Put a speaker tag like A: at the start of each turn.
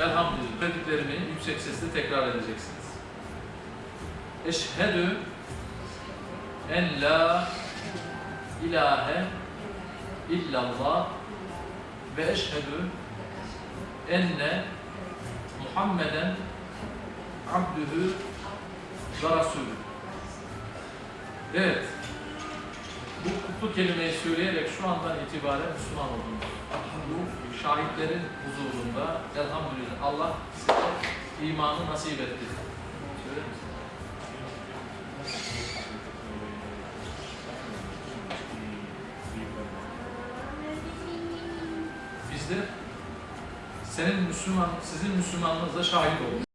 A: Elhamdülillah. Söylediklerimi yüksek sesle tekrar edeceksiniz. Eşhedü en la ilahe illallah ve eşhedü enne Muhammeden abdühü ve rasulü. Evet. Bu kutlu kelimeyi söyleyerek şu andan itibaren Müslüman. Bu şahitlerin huzurunda Allah size imanı nasip etti. Bizler senin Müslüman, sizin Müslümanlığınıza şahit olduk.